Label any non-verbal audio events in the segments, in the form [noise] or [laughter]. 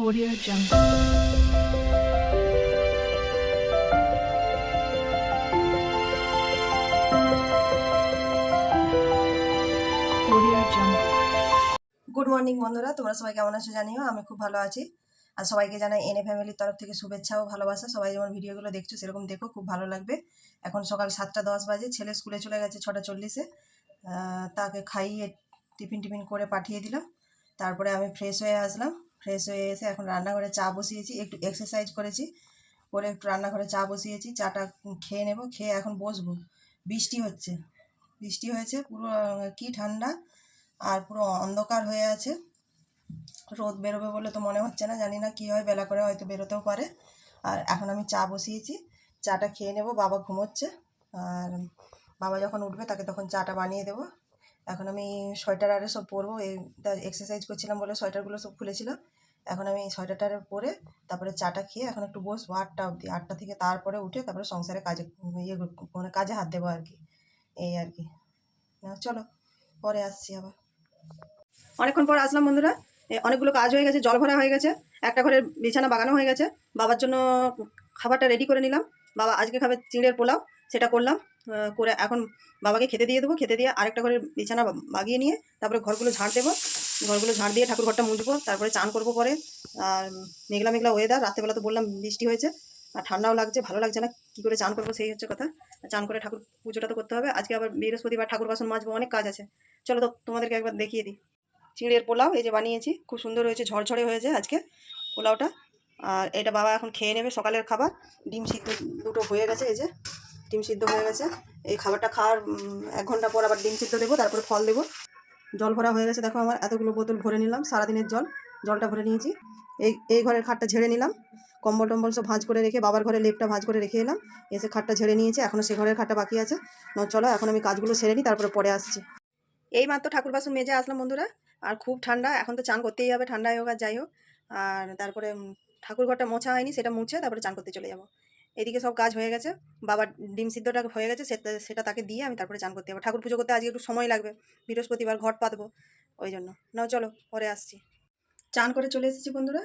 Audio Jungle. Good morning বন্ধুরা। তোমরা সবাই কেমন আছো জানিও? আমি খুব ভালো আছি। আর সবাইকে জানাই এনএ ফ্যামিলির তরফ থেকে শুভেচ্ছা ও ভালোবাসা। সবাই যেমন ভিডিওগুলো দেখছ, সেরকম দেখো, খুব ভালো লাগবে। এখন সকাল সাতটা দশ বাজে, ছেলে স্কুলে চলে গেছে ছটা চল্লিশে। তাকে খাইয়ে টিফিন টিফিন করে পাঠিয়ে দিলাম তারপরে আমি ফ্রেশ হয়ে আসলাম। ফ্রেশ হয়ে এসে এখন রান্নাঘরে চা বসিয়েছি। একটু এক্সারসাইজ করেছি। করে একটু রান্নাঘরে চা বসিয়েছি। চাটা খেয়ে নেব। খেয়ে এখন বসবো। বৃষ্টি হচ্ছে। বৃষ্টি হয়েছে। পুরো, কি ঠান্ডা। আর পুরো অন্ধকার হয়ে আছে। রোদ বেরোবে বলে তো মনে হচ্ছে না। জানি না কী হয়। বেলা করে হয়তো বেরোতেও পারে। আর এখন আমি চা বসিয়েছি। চাটা খেয়ে নেব। বাবা ঘুমোচ্ছে। আর বাবা যখন উঠবে তাকে তখন চাটা বানিয়ে দেবো। এখন আমি সোয়েটার আরে সব পরবো। এই এক্সারসাইজ করছিলাম বলে সোয়েটারগুলো সব খুলেছিলাম এখন আমি সোয়েটারটারে পরে তারপরে চাটা খেয়ে এখন একটু বসবো আটটা অবধি। আটটা থেকে তারপরে উঠে তারপরে সংসারে কাজে ইয়ে মানে কাজে হাত দেবো আর কি এই আর কি চলো, পরে আসছি আবার। অনেকক্ষণ পর আসলাম বন্ধুরা। অনেকগুলো কাজ হয়ে গেছে, জল ভরা হয়ে গেছে, একটা ঘরের বিছানা বাগানো হয়ে গেছে। বাবার জন্য খাবারটা রেডি করে নিলাম। বাবা আজকে খাবে চিঁড়ের পোলাও। সেটা করলাম করে এখন বাবাকে খেতে দিয়ে দেবো, খেতে দিয়ে আরেকটা ঘরের বিছানা বাগিয়ে নিয়ে তারপরে ঘরগুলো ঝাড় দেবো। ঘরগুলো ঝাড় দিয়ে ঠাকুর ঘরটা মুছবো, তারপরে চান করব পরে। আর মেঘলা মেঘলা ওয়েদার রাত্রেবেলা তো বললাম বৃষ্টি হয়েছে, আর ঠান্ডাও লাগছে, ভালো লাগছে না, কী করে চান করব সেই হচ্ছে কথা। চান করে ঠাকুর পুজোটা তো করতে হবে, আজকে আবার বৃহস্পতিবার ঠাকুর বাসন মাজবো, অনেক কাজ আছে। চলো তো তোমাদেরকে একবার দেখিয়ে দিই। চিঁড়ের পোলাও, এই যে বানিয়েছি, খুব সুন্দর হয়েছে ঝড়ঝড়ে হয়েছে আজকে পোলাওটা। আর এটা বাবা এখন খেয়ে নেবে সকালের খাবার, ডিম সিদ্ধ দুটো হয়ে গেছে এই যে। ডিম সিদ্ধ হয়ে গেছে। এই খাবারটা খাওয়ার এক ঘণ্টা পর আবার ডিম সিদ্ধ দেবো, তারপরে ফল দেবো। জল ভরা হয়ে গেছে, দেখো আমার এতগুলো বোতল ভরে নিলাম, সারাদিনের জল, জলটা ভরে নিয়েছি। এই এই ঘরের খাটটা ঝেড়ে নিলাম, কম্বল টম্বল সব ভাঁজ করে রেখে, বাবার ঘরে লেপটা ভাঁজ করে রেখে এলাম, এসে খাটটা ঝেড়ে নিয়েছে এখনও সে ঘরের খাটটা বাকি আছে। চলো, এখন আমি কাজগুলো সেরে নিই, তারপরে পরে আসছি। এই মাত্র ঠাকুর বাসন মেজে আসলাম বন্ধুরা, আর খুব ঠান্ডা, এখন তো চান করতেই হবে ঠান্ডায় হোক আর যাই হোক। আর তারপরে ঠাকুর ঘরটা মোছা হয়নি, সেটা মুছে তারপরে চান করতে চলে যাব। এদিকে সব কাজ হয়ে গেছে, বাবার ডিম সিদ্ধটা হয়ে গেছে, সেটা সেটা তাকে দিয়ে আমি তারপরে চান করতে যাব। ঠাকুর পুজো করতে আজকে একটু সময় লাগবে, বৃহস্পতিবার ঘট পাতবো, ওই জন্য। নাও চলো, পরে আসছি। চান করে চলে এসেছি বন্ধুরা,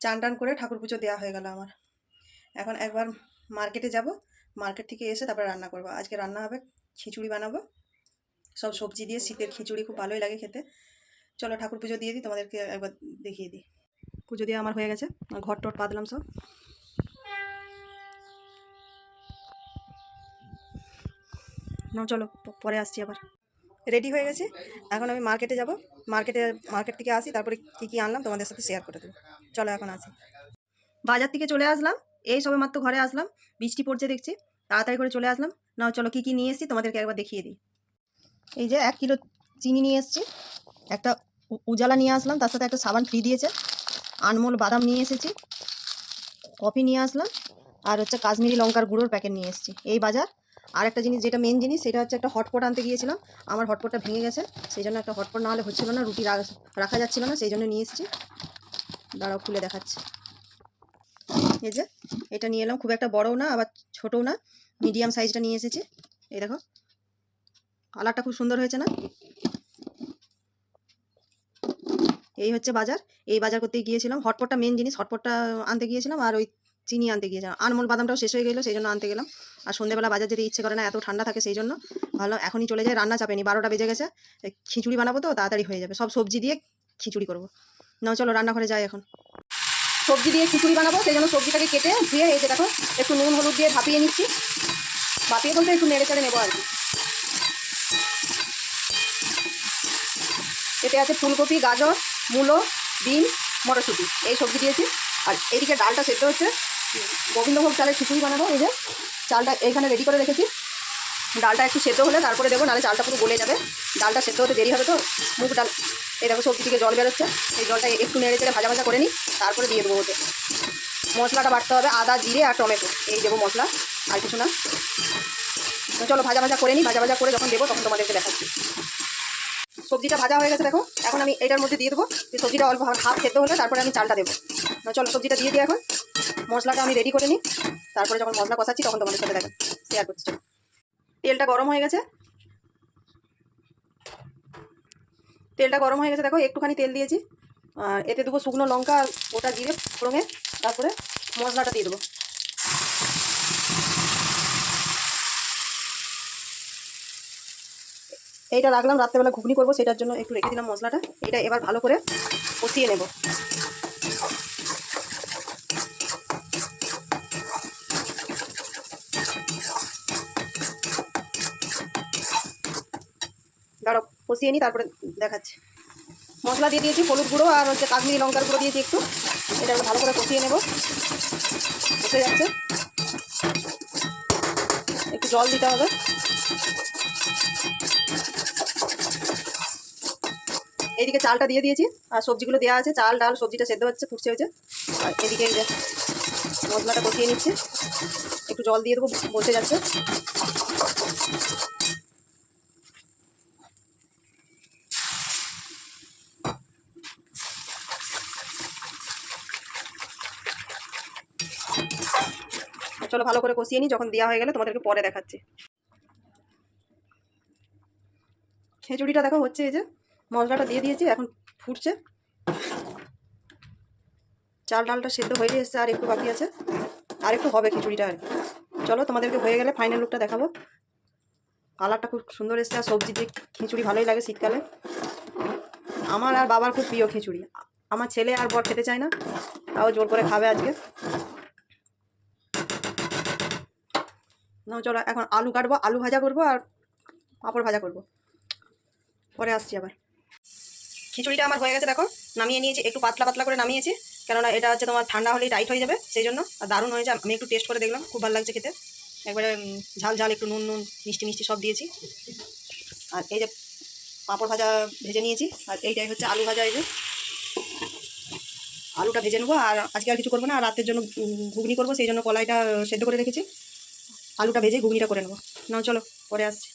চান টান করে ঠাকুর পুজো দেওয়া হয়ে গেল আমার। এখন একবার মার্কেটে যাব, মার্কেট থেকে এসে তারপরে রান্না করব। আজকে রান্না হবে, খিচুড়ি বানাবো। সব সবজি দিয়ে শীতের খিচুড়ি খুব ভালোই লাগে খেতে। চলো ঠাকুর পুজো দিয়ে দিই, তোমাদেরকে একবার দেখিয়ে দিই। পুজো দিয়ে আমার হয়ে গেছে ঘর টর পাতলাম সব। না চলো পরে আসছি আবার। রেডি হয়ে গেছে? এখন আমি মার্কেটে যাব। মার্কেটে মার্কেট থেকে আসি, তারপরে কী কী আনলাম তোমাদের সাথে শেয়ার করে দেবো। চলো, এখন আসি। বাজার থেকে চলে আসলাম। এই সবে মাত্র ঘরে আসলাম। বৃষ্টি পড়ছে দেখছি। তাড়াতাড়ি করে চলে আসলাম। না চলো, কী কী নিয়ে এসেছি তোমাদেরকে একবার দেখিয়ে দিই। এই যে, এক কিলো চিনি নিয়ে এসেছি। একটা উজালা নিয়ে আসলাম। তার সাথে একটা সাবান ফ্রি দিয়েছে। আনমোল বাদাম নিয়ে এসেছি। কফি নিয়ে আসলাম। আর হচ্ছে কাশ্মীরি লঙ্কার গুঁড়োর প্যাকেট নিয়ে এসেছি। এই বাজার আর একটা জিনিস যেটা মেন জিনিস, সেটা হচ্ছে একটা হটপট আনতে গিয়েছিলাম। আমার হটপটটা ভেঙে গেছে সেই জন্য একটা হটপট না হলে হচ্ছিল না, রুটি রাখা যাচ্ছিল না সেই জন্য নিয়ে এসেছি। দাঁড়াও, খুলে দেখাচ্ছি। এই যে, এটা নিয়ে এলাম, খুব একটা বড়ও না, আবার ছোটও না মিডিয়াম সাইজটা নিয়ে এসেছি। এই দেখো, কালারটা খুব সুন্দর হয়েছে না? এই হচ্ছে বাজার, এই বাজার করতে গিয়েছিলাম। হটপটটা মেন জিনিস হটপটটা আনতে গিয়েছিলাম, আর ওই চিনি আনতে গিয়েছিলাম। আনমোল বাদামটাও শেষ হয়ে গেলো সেই জন্য আনতে গেলাম। আর সন্ধ্যেবেলা বাজার যেতে ইচ্ছে করে না, এত ঠান্ডা থাকে সেই জন্য ভালো, এখনই চলে যায় রান্না চাপেনি বারোটা বেজে গেছে। খিচুড়ি বানাবো তো, তাড়াতাড়ি হয়ে যাবে। সব সবজি দিয়ে খিচুড়ি করব। না চলো, রান্নাঘরে যাই এখন। সবজি দিয়ে খিচুড়ি বানাবো, সেই জন্য সবজিটাকে কেটে ধুয়ে যে দেখো, একটু নুন, হলুদ দিয়ে ভাপিয়ে নিচ্ছি। ভাপিয়ে বলতে একটু নেড়ে চেড়ে নেব আর কি। এতে আছে ফুলকপি, গাজর, মূলো বিন মটরশুঁটি, এই সবজি দিয়েছি। আর এইদিকে ডালটা সেদ্ধ হচ্ছে। গোবিন্দভোগ চালের খিচুড়ি বানাবো এই যে চালটা এইখানে রেডি করে রেখেছি। ডালটা একটু সেদ্ধ হলে তারপরে দেবো, নাহলে চালটা পুরো গলে যাবে। ডালটা সেদ্ধ হতে দেরি হবে তো, মুগ ডাল, এই দেখো সবজি থেকে জল বেরোচ্ছে। এই জলটা একটু নেড়ে চেড়ে ভাজা ভাজা করে নিই, তারপরে দিয়ে দেবো ওতে। মশলাটা বাটতে হবে আদা, জিরে আর টমেটো, এই দেবো মশলা, আর কিছু না। চলো ভাজা ভাজা করে নিই, ভাজা ভাজা করে যখন দেবো তখন তোমাদেরকে দেখাচ্ছি। সবজিটা ভাজা হয়ে গেছে দেখো, এখন আমি এটার মধ্যে দিয়ে দেবো। সবজিটা অল্প হাফ সেদ্ধ হলে তারপরে আমি চালটা দেবো। চলো সবজিটা দিয়ে দিই এখন। মশলাটা আমি রেডি করে নিই। তারপরে যখন মশলা কষাচ্ছি, তখন তোমাদের সাথে দেখা শেয়ার করছি। তেলটা গরম হয়ে গেছে। তেলটা গরম হয়ে গেছে, দেখো, একটুখানি তেল দিয়েছি। এতে দেবো শুকনো লঙ্কা ওটা জিরে ফোড়ঙে তারপরে মশলাটা দিয়ে দেবো। এইটা রাখলাম, রাত্রেবেলা ঘুগনি করব, সেটার জন্য একটু রেখে দিলাম মশলাটা। এটা এবার ভালো করে কষিয়ে নেব। কষিয়ে নিই তারপরে দেখাচ্ছি। মশলা দিয়ে দিয়েছি, হলুদ গুঁড়ো আর হচ্ছে কাশ্মীরি লঙ্কার গুঁড়ো দিয়েছি একটু। এটা ভালো করে কষিয়ে নেব। কষে যাচ্ছে। একটু জল দিতে হবে। এইদিকে চালটা দিয়ে দিয়েছি। আর সবজিগুলো দেওয়া আছে, চাল, ডাল, সবজিটা সেদ্ধ হচ্ছে, ফুটছে হয়েছে। আর এদিকে মশলাটা কষিয়ে নিচ্ছে। একটু জল দিয়ে দেবো, বসে যাচ্ছে। চলো ভালো করে কষিয়ে নিই, যখন দেওয়া হয়ে গেলে তোমাদেরকে পরে দেখাচ্ছি। খিচুড়িটা দেখো হচ্ছে এই যে, মশলাটা দিয়ে দিয়েছি, এখন ফুটছে। চাল ডালটা সেদ্ধ হয়ে এসছে, আর একটু বাকি আছে। আর একটু হবে খিচুড়িটা আর কি। চলো, তোমাদেরকে হয়ে গেলে ফাইনাল লুকটা দেখাবো। কালারটা খুব সুন্দর এসছে, আর সবজি দিয়ে খিচুড়ি ভালোই লাগে শীতকালে। আমার আর বাবার খুব প্রিয় খিচুড়ি। আমার ছেলে আর বর খেতে চায় না, তাও জোর করে খাবে আজকে। না চলো, এখন আলু কাটবো, আলু ভাজা করব আর পাঁপড় ভাজা করব। পরে আসছি আবার। খিচুড়িটা আমার হয়ে গেছে, দেখো, নামিয়ে নিয়েছি, একটু পাতলা পাতলা করে নামিয়েছি। কেননা এটা হচ্ছে তোমার ঠান্ডা হলেই টাইট হয়ে যাবে সেই জন্য আর দারুণ হয়েছে। আমি একটু টেস্ট করে দেখলাম, খুব ভালো লাগছে খেতে। একবারে ঝাল ঝাল, একটু নুন নুন, মিষ্টি মিষ্টি সব দিয়েছি। আর এই যে পাঁপড় ভাজা ভেজে নিয়েছি, আর এইটাই হচ্ছে আলু ভাজা এই যে। আলুটা ভেজে নেব, আর আজকে আর কিছু করব না, আর রাতের জন্য ঘুগনি করব সেই জন্য কলাইটা সেদ্ধ করে রেখেছি। আলুটা ভেজে ঘুগনিটা করে নেব। নাও, চলো, পরে আসছি।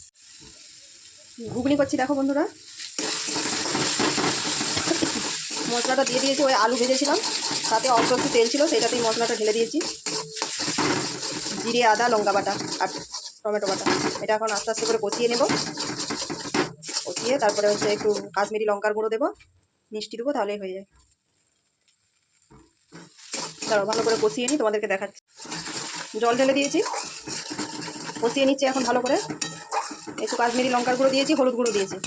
ঘুগনি করছি, দেখো বন্ধুরা। মশলাটা দিয়ে দিয়েছি, ওই আলু ভেজেছিলাম। তাতে অল্প একটু তেল ছিল সেটাতেই মশলাটা ঢেলে দিয়েছি। জিরে, আদা, লঙ্কা বাটা আর টমেটো বাটা। এটা এখন আস্তে আস্তে করে কষিয়ে নেব। কষিয়ে তারপরে হচ্ছে একটু কাশ্মীরি লঙ্কার গুঁড়ো দেবো। মিষ্টি দেবো, তাহলেই হয়ে যায়। দাঁড়াও ভালো করে কষিয়ে নিই, তোমাদেরকে দেখাচ্ছি। জল ঢেলে দিয়েছি। কষিয়ে নিচ্ছি এখন ভালো করে। একটু কাশ্মীরি লঙ্কার গুঁড়ো দিয়েছি, হলুদ গুঁড়ো দিয়েছি।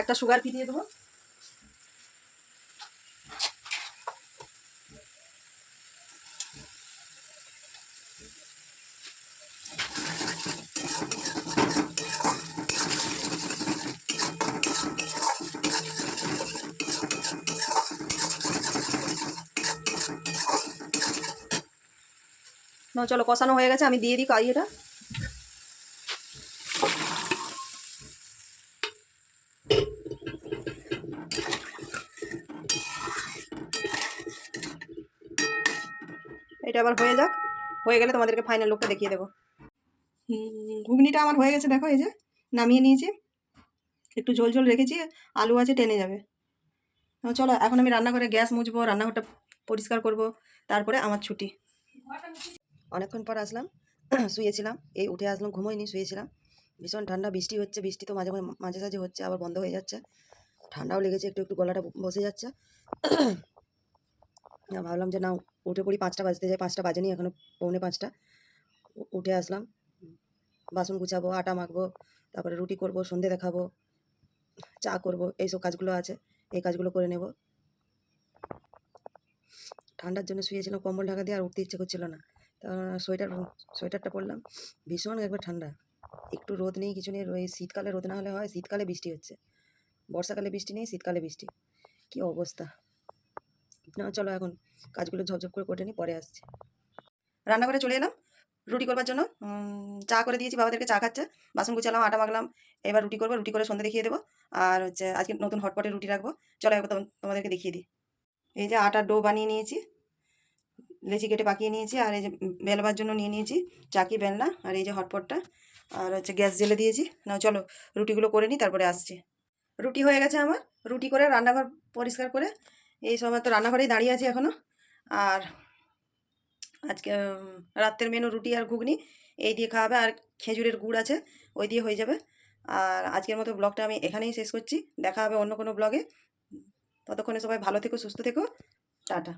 একটা সুগার ফি দিয়ে দেবো। না, চলো, কষানো হয়ে গেছে, আমি দিয়ে দিই কাইয়েটা এটা আবার হয়ে যাক। হয়ে গেলে তোমাদেরকে ফাইনাল লুকটা দেখিয়ে দেবো। ঘুগনিটা আমার হয়ে গেছে, দেখো এই যে, নামিয়ে নিয়েছি। একটু ঝোল ঝোল রেখেছি, আলু আছে, টেনে যাবে। চলো, এখন আমি রান্না করে গ্যাস মুছবো, রান্নাঘরটা পরিষ্কার করব, তারপরে আমার ছুটি। অনেকক্ষণ পর আসলাম, [clears throat] শুয়েছিলাম। এই উঠে আসলাম ঘুমোইনি শুয়েছিলাম। ভীষণ ঠান্ডা, বৃষ্টি হচ্ছে, বৃষ্টি তো মাঝে মাঝে সাঝে হচ্ছে, আবার বন্ধ হয়ে যাচ্ছে। ঠান্ডাও লেগেছে, একটু একটু গলাটা বসে যাচ্ছে। [clears throat] ভাবলাম যে না, উঠে পড়ি, পাঁচটা বাজতে যায়, পাঁচটা বাজেনি এখনও পৌনে পাঁচটা। উঠে আসলাম। বাসন গুছাবো, আটা মাখবো, তারপরে রুটি করব, সন্ধে দেখাবো, চা করব, এইসব কাজগুলো আছে, এই কাজগুলো করে নেব। ঠান্ডার জন্য শুয়েছিলাম কম্বল ঢাকা দিয়ে আর উঠতে ইচ্ছে করছিল না। সোয়েটার, সোয়েটারটা পরলাম, ভীষণ একবার ঠান্ডা। একটু রোদ নেই, কিছু নেই ওই শীতকালে রোদ না হলে হয়, শীতকালে বৃষ্টি হচ্ছে। বর্ষাকালে বৃষ্টি নেই, শীতকালে বৃষ্টি। কি অবস্থা? না, চলো এখন কাজগুলো ঝপঝপ করে করে নিই, পরে আসছি। রান্নাঘরে চলে এলাম? রুটি করবার জন্য। চা করে দিয়েছি, বাবাদেরকে চা খাচ্ছে। বাসন গুছালাম, আটা মাখলাম, এবার রুটি করব, রুটি করে সন্ধে দেখিয়ে দেবো। আর হচ্ছে আজকে নতুন হটপটে রুটি রাখব। চলো একবার তোমা- তোমাদেরকে দেখিয়ে দিই। এই যে আটার ডো বানিয়ে নিয়েছি, লেচি কেটে পাকিয়ে নিয়েছি, আর এই যে বেলবার জন্য নিয়ে নিয়েছি চাকি, বেলনা, আর এই যে হটপটটা আর হচ্ছে গ্যাস জেলে দিয়েছি। না চলো রুটিগুলো করে নিই, তারপরে আসছি। রুটি হয়ে গেছে আমার। রুটি করে রান্নাঘর পরিষ্কার করে, এই সময় তো রান্নাঘরেই দাঁড়িয়ে আছি এখনও আর আজকে রাত্রের মেনু রুটি আর ঘুগনি, এই দিয়ে খাওয়াবে আর খেজুরের গুড় আছে, ওই দিয়ে হয়ে যাবে। আর আজকের মতো ব্লগটা আমি এখানেই শেষ করছি। দেখা হবে অন্য কোনো ব্লগে ততক্ষণে সবাই ভালো থেকো, সুস্থ থেকো। টাটা।